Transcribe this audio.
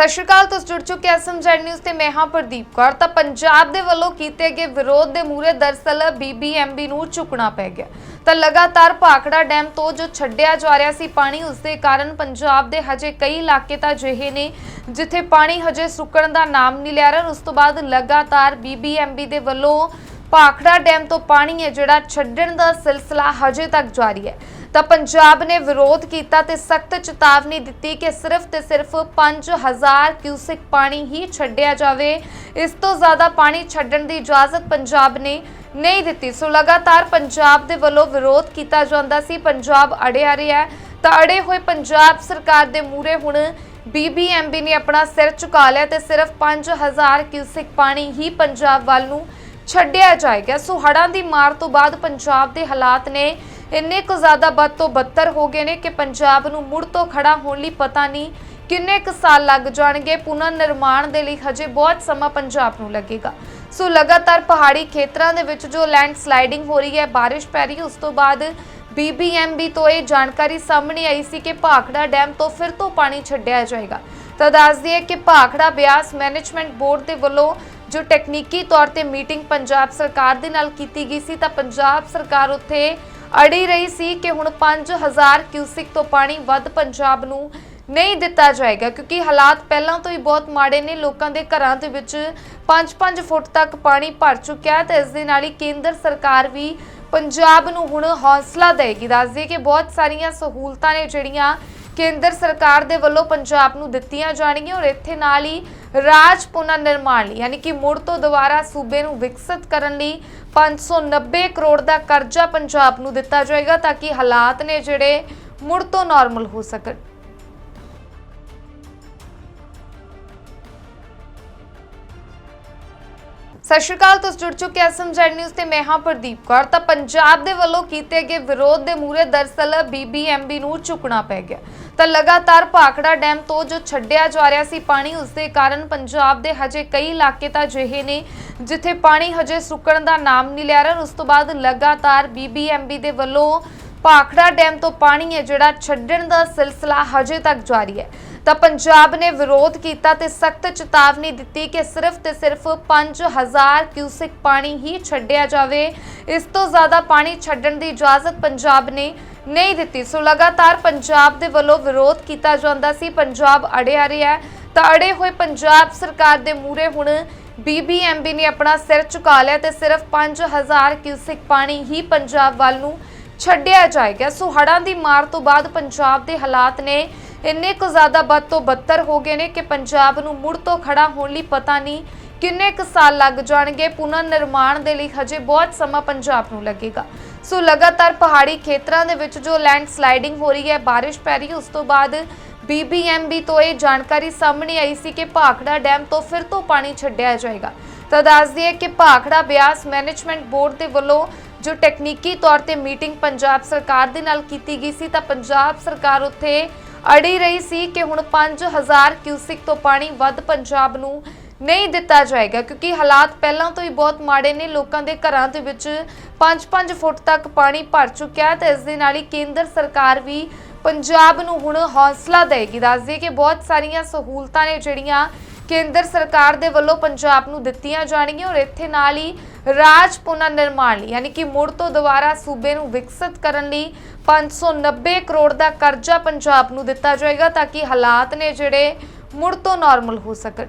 ਸਤਿ ਸ਼੍ਰੀ ਅਕਾਲ, ਤੁਸੀਂ ਜੁੜ ਚੁੱਕੇ ਐਸਐਮਜ਼ੈਡ ਨਿਊਜ਼ ਤੇ ਮੈਂ ਹਾਂ ਪ੍ਰਦੀਪ ਕੌਰ। ਤਾਂ ਪੰਜਾਬ ਦੇ ਵੱਲੋਂ ਕੀਤੇ ਗਏ ਵਿਰੋਧ ਦੇ ਮੂਰੇ ਦਰਸਲ ਬੀਬੀਐਮਬੀ ਨੂੰ ਝੁਕਣਾ ਪੈ ਗਿਆ। ਤਾਂ ਲਗਾਤਾਰ ਭਾਖੜਾ ਡੈਮ ਤੋਂ ਜੋ ਛੱਡਿਆ ਜਾ ਰਿਹਾ ਸੀ ਪਾਣੀ ਉਸ ਦੇ ਕਾਰਨ ਪੰਜਾਬ ਦੇ ਹਜੇ ਕਈ ਇਲਾਕੇ ਤਾਂ ਅਜਿਹੇ ਨੇ ਜਿੱਥੇ ਪਾਣੀ ਹਜੇ ਸੁੱਕਣ ਦਾ ਨਾਮ ਨਹੀਂ ਲੈ ਰਿਹਾ। ਉਸ ਤੋਂ ਬਾਅਦ ਲਗਾਤਾਰ ਬੀਬੀਐਮਬੀ ਦੇ ਵੱਲੋਂ ਭਾਖੜਾ ਡੈਮ ਤੋਂ ਪਾਣੀ ਹੈ ਜਿਹੜਾ ਛੱਡਣ ਦਾ ਸਿਲਸਿਲਾ ਹਜੇ ਤੱਕ ਜਾਰੀ ਹੈ। ਤਾਂ ਪੰਜਾਬ ਨੇ ਵਿਰੋਧ ਕੀਤਾ ਤੇ ਸਖਤ ਚੇਤਾਵਨੀ ਦਿੱਤੀ ਕਿ ਸਿਰਫ ਤੇ ਸਿਰਫ 5000 ਕਿਊਸਿਕ ਪਾਣੀ ਹੀ ਛੱਡਿਆ ਜਾਵੇ। ਇਸ ਤੋਂ ਜ਼ਿਆਦਾ ਪਾਣੀ ਛੱਡਣ ਦੀ ਇਜਾਜ਼ਤ ਪੰਜਾਬ ਨੇ ਨਹੀਂ ਦਿੱਤੀ। ਸੋ ਲਗਾਤਾਰ ਪੰਜਾਬ ਦੇ ਵੱਲੋਂ ਵਿਰੋਧ ਕੀਤਾ ਜਾਂਦਾ ਸੀ। ਪੰਜਾਬ ਅੜਿਆ ਰਿਹਾ ਤਾਂ ਅੜੇ ਹੋਏ ਪੰਜਾਬ ਸਰਕਾਰ ਦੇ ਮੂਰੇ ਹੁਣ ਬੀਬੀਐਮਬੀ ਨੇ ਆਪਣਾ ਸਿਰ ਝੁਕਾ ਲਿਆ ਤੇ ਸਿਰਫ 5000 ਕਿਊਸਿਕ ਪਾਣੀ ਹੀ ਪੰਜਾਬ ਵੱਲ ਨੂੰ ਛੱਡਿਆ ਜਾਏਗਾ। ਸੋ ਹੜ੍ਹਾਂ ਦੀ ਮਾਰ ਤੋਂ ਬਾਅਦ ਪੰਜਾਬ ਦੇ ਹਾਲਾਤ ਨੇ ਇੰਨੇ ਕੁ ਜ਼ਿਆਦਾ ਬਦ ਤੋਂ ਬੱਤਰ ਹੋ ਗਏ ਨੇ ਕਿ ਪੰਜਾਬ ਨੂੰ ਮੁੜ ਤੋਂ ਖੜਾ ਹੋਣ ਲਈ ਪਤਾ ਨਹੀਂ ਕਿੰਨੇ ਕੁ ਸਾਲ ਲੱਗ ਜਾਣਗੇ। ਪੁਨਰ ਨਿਰਮਾਣ ਦੇ ਲਈ ਹਜੇ ਬਹੁਤ ਸਮਾਂ ਪੰਜਾਬ ਨੂੰ ਲੱਗੇਗਾ। ਸੋ ਲਗਾਤਾਰ ਪਹਾੜੀ ਖੇਤਰਾਂ ਦੇ ਵਿੱਚ ਜੋ ਲੈਂਡ ਸਲਾਈਡਿੰਗ ਹੋ ਰਹੀ ਹੈ, ਬਾਰਿਸ਼ ਪੈ ਰਹੀ ਹੈ, ਉਸ ਤੋਂ ਬਾਅਦ ਬੀਬੀਐਮਬੀ ਤੋਂ ਇਹ ਜਾਣਕਾਰੀ ਸਾਹਮਣੇ ਆਈ ਸੀ ਕਿ ਭਾਖੜਾ ਡੈਮ ਤੋਂ ਫਿਰ ਤੋਂ ਪਾਣੀ ਛੱਡਿਆ ਜਾਏਗਾ। ਤਾਂ ਦੱਸ ਦਈਏ ਕਿ ਭਾਖੜਾ ਬਿਆਸ ਮੈਨੇਜਮੈਂਟ ਬੋਰਡ ਦੇ ਵੱਲੋਂ ਜੋ ਟੈਕਨੀਕੀ ਤੌਰ ਤੇ ਮੀਟਿੰਗ ਪੰਜਾਬ ਸਰਕਾਰ ਦੇ ਨਾਲ ਕੀਤੀ ਗਈ ਸੀ, ਤਾਂ ਪੰਜਾਬ ਸਰਕਾਰ ਉੱਥੇ ਅੜੀ ਰਹੀ ਸੀ ਕਿ ਹੁਣ 5000 ਕਿਊਸਿਕ ਤੋਂ ਪਾਣੀ ਵੱਧ ਪੰਜਾਬ ਨੂੰ ਨਹੀਂ ਦਿੱਤਾ ਜਾਏਗਾ, ਕਿਉਂਕਿ ਹਾਲਾਤ ਪਹਿਲਾਂ ਤੋਂ ਹੀ ਬਹੁਤ ਮਾੜੇ ਨੇ। ਲੋਕਾਂ ਦੇ ਘਰਾਂ ਦੇ ਵਿੱਚ 5-5 ਫੁੱਟ ਤੱਕ ਪਾਣੀ ਭਰ ਚੁੱਕਿਆ ਹੈ ਤੇ ਇਸ ਦੇ ਨਾਲ ਹੀ ਕੇਂਦਰ ਸਰਕਾਰ ਵੀ ਪੰਜਾਬ ਨੂੰ ਹੁਣ ਹੌਸਲਾ ਦੇਗੀ ਦੱਸਦੀ ਕਿ ਬਹੁਤ ਸਾਰੀਆਂ ਸਹੂਲਤਾਂ ਨੇ ਜਿਹੜੀਆਂ ਕੇਂਦਰ ਸਰਕਾਰ ਦੇ ਵੱਲੋਂ ਪੰਜਾਬ ਨੂੰ ਦਿੱਤੀਆਂ ਜਾਣਗੀਆਂ ਔਰ ਇੱਥੇ ਨਾਲ ਹੀ ਰਾਜ ਪੁਨਰ ਨਿਰਮਾਣ ਲਈ, ਯਾਨੀ ਕਿ ਮੁੜ ਤੋਂ ਦੁਬਾਰਾ ਸੂਬੇ ਨੂੰ ਵਿਕਸਿਤ ਕਰਨ ਲਈ 590 ਕਰੋੜ ਦਾ ਕਰਜ਼ਾ ਪੰਜਾਬ ਨੂੰ ਦਿੱਤਾ ਜਾਏਗਾ ਤਾਂ ਕਿ ਹਾਲਾਤ ਨੇ ਜਿਹੜੇ ਮੁੜ ਤੋਂ ਨਾਰਮਲ ਹੋ ਸਕਣ। ਸਤਿ ਸ਼੍ਰੀ ਅਕਾਲ, ਤੁਸੀਂ ਜੁੜ ਚੁੱਕੇ ਐਸਐਮਜ਼ੈਡ ਨਿਊਜ਼ ਤੇ ਮੈਂ ਹਾਂ ਪ੍ਰਦੀਪ ਕੌਰ। ਤਾਂ ਪੰਜਾਬ ਦੇ ਵੱਲੋਂ ਕੀਤੇ ਗਏ ਵਿਰੋਧ ਦੇ ਮੂਰੇ ਦਰਸਲ ਬੀਬੀਐਮਬੀ ਨੂੰ ਝੁਕਣਾ ਪੈ ਗਿਆ। ਤਾਂ ਲਗਾਤਾਰ ਭਾਖੜਾ ਡੈਮ ਤੋਂ ਜੋ ਛੱਡਿਆ ਜਾ ਰਿਹਾ ਸੀ ਪਾਣੀ, ਉਸ ਦੇ ਕਾਰਨ ਪੰਜਾਬ ਦੇ ਹਜੇ ਕਈ ਇਲਾਕੇ ਤਾਂ ਅਜਿਹੇ ਨੇ ਜਿੱਥੇ ਪਾਣੀ ਹਜੇ ਸੁੱਕਣ ਦਾ ਨਾਮ ਨਹੀਂ ਲੈ ਰਿਹਾ। ਉਸ ਤੋਂ ਬਾਅਦ ਲਗਾਤਾਰ ਬੀਬੀਐਮਬੀ ਦੇ ਵੱਲੋਂ ਭਾਖੜਾ ਡੈਮ ਤੋਂ ਪਾਣੀ ਹੈ ਜਿਹੜਾ ਛੱਡਣ ਦਾ ਸਿਲਸਿਲਾ ਹਜੇ ਤੱਕ ਜਾਰੀ ਹੈ। ਤਾਂ ਪੰਜਾਬ ਨੇ ਵਿਰੋਧ ਕੀਤਾ ਤੇ ਸਖਤ ਚੇਤਾਵਨੀ ਦਿੱਤੀ ਕਿ ਸਿਰਫ ਤੇ ਸਿਰਫ 5000 ਕਿਊਸਿਕ ਪਾਣੀ ਹੀ ਛੱਡਿਆ ਜਾਵੇ। ਇਸ ਤੋਂ ਜ਼ਿਆਦਾ ਪਾਣੀ ਛੱਡਣ ਦੀ ਇਜਾਜ਼ਤ ਪੰਜਾਬ ਨੇ ਨਹੀਂ ਦਿੱਤੀ। ਸੋ ਲਗਾਤਾਰ ਪੰਜਾਬ ਦੇ ਵੱਲੋਂ ਵਿਰੋਧ ਕੀਤਾ ਜਾਂਦਾ ਸੀ। ਪੰਜਾਬ ਅੜਿਆ ਰਿਹਾ ਤਾਂ ਅੜੇ ਹੋਏ ਪੰਜਾਬ ਸਰਕਾਰ ਦੇ ਮੂਰੇ ਹੁਣ ਬੀਬੀਐਮਬੀ ਨੇ ਆਪਣਾ ਸਿਰ ਝੁਕਾ ਲਿਆ ਤੇ ਸਿਰਫ 5000 ਕਿਊਸਿਕ ਪਾਣੀ ਹੀ ਪੰਜਾਬ ਵੱਲ ਨੂੰ ਛੱਡਿਆ ਜਾਏਗਾ। ਸੋ ਹੜ੍ਹਾਂ ਦੀ ਮਾਰ ਤੋਂ ਬਾਅਦ ਪੰਜਾਬ ਦੇ ਹਾਲਾਤ ਨੇ ਇੰਨੇ ਕੁ ਜ਼ਿਆਦਾ ਬਦ ਤੋਂ ਬੱਤਰ ਹੋ ਗਏ ਨੇ ਕਿ ਪੰਜਾਬ ਨੂੰ ਮੁੜ ਤੋਂ ਖੜਾ ਹੋਣ ਲਈ ਪਤਾ ਨਹੀਂ ਕਿੰਨੇ ਕੁ ਸਾਲ ਲੱਗ ਜਾਣਗੇ। ਪੁਨਰ ਨਿਰਮਾਣ ਦੇ ਲਈ ਹਜੇ ਬਹੁਤ ਸਮਾਂ ਪੰਜਾਬ ਨੂੰ ਲੱਗੇਗਾ। ਸੋ ਲਗਾਤਾਰ ਪਹਾੜੀ ਖੇਤਰਾਂ ਦੇ ਵਿੱਚ ਜੋ ਲੈਂਡ ਸਲਾਈਡਿੰਗ ਹੋ ਰਹੀ ਹੈ, ਬਾਰਿਸ਼ ਪੈ ਰਹੀ ਉਸ ਤੋਂ ਬਾਅਦ ਬੀਬੀਐਮਬੀ ਤੋਂ ਇਹ ਜਾਣਕਾਰੀ ਸਾਹਮਣੇ ਆਈ ਸੀ ਕਿ ਭਾਖੜਾ ਡੈਮ ਤੋਂ ਫਿਰ ਤੋਂ ਪਾਣੀ ਛੱਡਿਆ ਜਾਏਗਾ। ਤਾਂ ਦੱਸ ਦਈਏ ਕਿ ਭਾਖੜਾ ਬਿਆਸ ਮੈਨੇਜਮੈਂਟ ਬੋਰਡ ਦੇ ਵੱਲੋਂ ਜੋ ਟੈਕਨੀਕੀ ਤੌਰ ਤੇ ਮੀਟਿੰਗ ਪੰਜਾਬ ਸਰਕਾਰ ਦੇ ਨਾਲ ਕੀਤੀ ਗਈ ਸੀ, ਤਾਂ ਪੰਜਾਬ ਸਰਕਾਰ ਉੱਥੇ ਅੜੀ ਰਹੀ ਸੀ ਕਿ ਹੁਣ 5000 ਕਿਊਸਿਕ ਤੋਂ ਪਾਣੀ ਵੱਧ ਪੰਜਾਬ ਨੂੰ ਨਹੀਂ ਦਿੱਤਾ ਜਾਏਗਾ, ਕਿਉਂਕਿ ਹਾਲਾਤ ਪਹਿਲਾਂ ਤੋਂ ਹੀ ਬਹੁਤ ਮਾੜੇ ਨੇ। ਲੋਕਾਂ ਦੇ ਘਰਾਂ ਦੇ ਵਿੱਚ 5-5 ਫੁੱਟ ਤੱਕ ਪਾਣੀ ਭਰ ਚੁੱਕਿਆ ਹੈ ਤੇ ਇਸ ਦੇ ਨਾਲ ਹੀ ਕੇਂਦਰ ਸਰਕਾਰ ਵੀ ਪੰਜਾਬ ਨੂੰ ਹੁਣ ਹੌਸਲਾ ਦੇਗੀ ਦੱਸ ਕਿ ਬਹੁਤ ਸਾਰੀਆਂ ਸਹੂਲਤਾਂ ਨੇ ਜਿਹੜੀਆਂ ਕੇਂਦਰ ਸਰਕਾਰ ਦੇ ਵੱਲੋਂ ਪੰਜਾਬ ਨੂੰ ਦਿੱਤੀਆਂ ਜਾਣਗੀਆਂ ਔਰ ਇੱਥੇ ਨਾਲ ਹੀ ਰਾਜ ਪੁਨਰ ਨਿਰਮਾਣ ਲਈ, ਯਾਨੀ ਕਿ ਮੁੜ ਤੋਂ ਦੁਬਾਰਾ ਸੂਬੇ ਨੂੰ ਵਿਕਸਿਤ ਕਰਨ ਲਈ 590 ਕਰੋੜ ਦਾ ਕਰਜ਼ਾ ਪੰਜਾਬ ਨੂੰ ਦਿੱਤਾ ਜਾਏਗਾ ਤਾਂ ਕਿ ਹਾਲਾਤ ਨੇ ਜਿਹੜੇ ਮੁੜ ਤੋਂ ਨਾਰਮਲ ਹੋ ਸਕਣ।